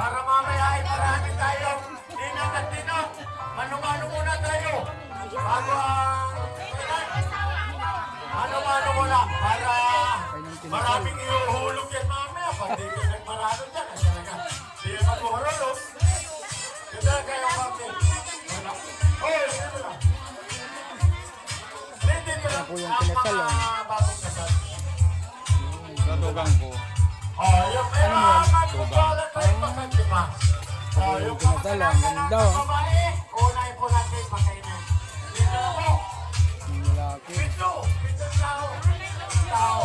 Para mamaya ay marami tayong ninang at ninong. Mano-mano muna tayo. Bago ang... Ano-mano muna para maraming iuhulog yan mamaya. Pag di ka nagmarano dyan, ay talaga. Di ka maghuhulog. Kaya kayo. Wala. Hoy, dito lang. Dito lang. po Ang mga ah. bagong kasal. Gatugang ko. Pa. Oh, yung ganda, oh. babae, unay po natin pakainin. Dito na po. Pito. Pito tao. Tao.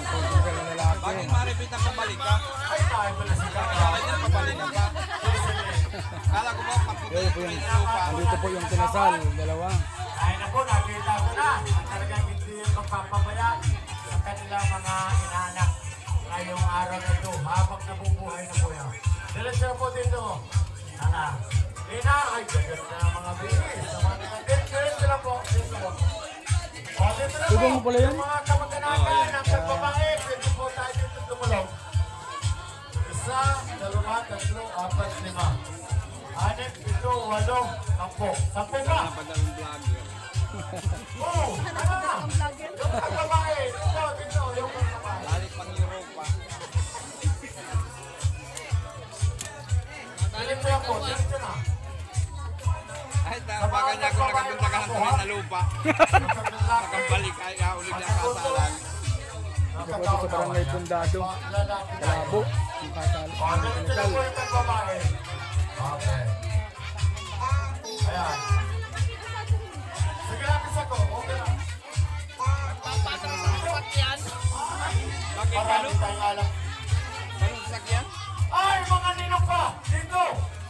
Ng. Bakit maripit ang pabalik ka? Ay, tayo pala si Kaka. Yung pabalik ka sige. Kala ko ba paputi Yan po yung, andito po yung kinasal, dalawa. Ay na po, nakita ko na. Ang talagang hindi yung magpapabaya sa kanilang mga inaanak ngayong araw na ito habang nabubuhay na po yan. Diretso na po dito. Sana. Ina, ay gaganda na mga nakatin, diretso na po. Dito po. O, dito na po. Tubong mo pala yan? Yung mga kamag-anakan ng pagbabae, pwede po tayo dito tumulong. Isa, dalawa, tatlo, apat, lima. Anim, pito, walo, sampo. Sampo ba? Napadalong vlogger. Oo, ano pagbabae, Diretso na po, diretso na. Ay, tabagan niya kung nakapunta ka ng na lupa. Yung Nakabalik ay kaulit na kasalan. Ito po sa barangay Pundado. lalaki tayo. Malabo. Yung kasal. O, Yung diretso na kinasal. po yung pagbabae. Okay. Ayan. Sige lang, isa ko. Okay lang. Bakit Marami ano? tayong alam. Anong sasakyan? Ay, mga ninong pa! Dito!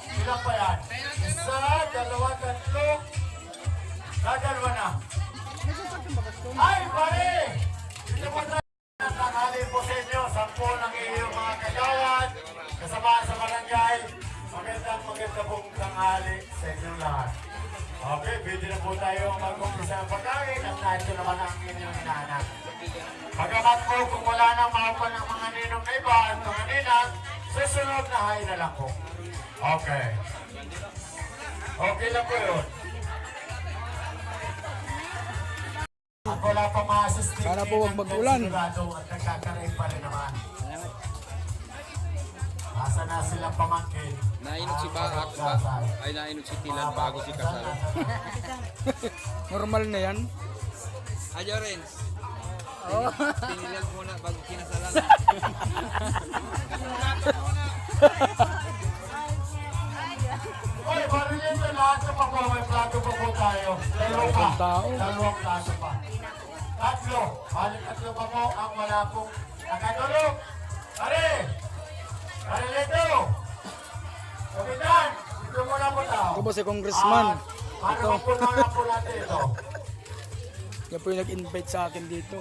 Ilan pa yan? Isa, dalawa, tatlo. Dadalwa na. Ay, pare! Dito po tayo. Tanghali po sa inyo. Sampo ng iyong mga kagawad. Kasama sa barangay. Magandang maganda pong tanghali sa inyong lahat. Okay, pwede na po tayo mag-umpisa ang pagkain at naito naman ang inyong inaanak. Pagamat po kung wala nang mapan ng mga ninong na iba at mga ninang, susunod na hay na lang po. Okay. Okay lang po yun. At wala pa ma-assist Sana po huwag mag-ulan. At nagkakaroon pa rin naman. Asa na silang pamangkin. Nainot si Barak ba? Ay, nainot si Tilan bago si Kasal. Normal na yan. Adyo rin. Pinilag muna bago kinasalan. Oy, baro yun na lahat sa pa po. May plato pa po tayo. Dalawa pa. Dalawang. Dalawang plato pa. Tatlo. Balik tatlo pa po ang wala pong nakatulog. Pare! Pare Leto! Kapitan! Dito muna po tao. Ito po si Congressman. Paano Ito. po na po natin ito? Yan po yung nag-invite sa akin dito.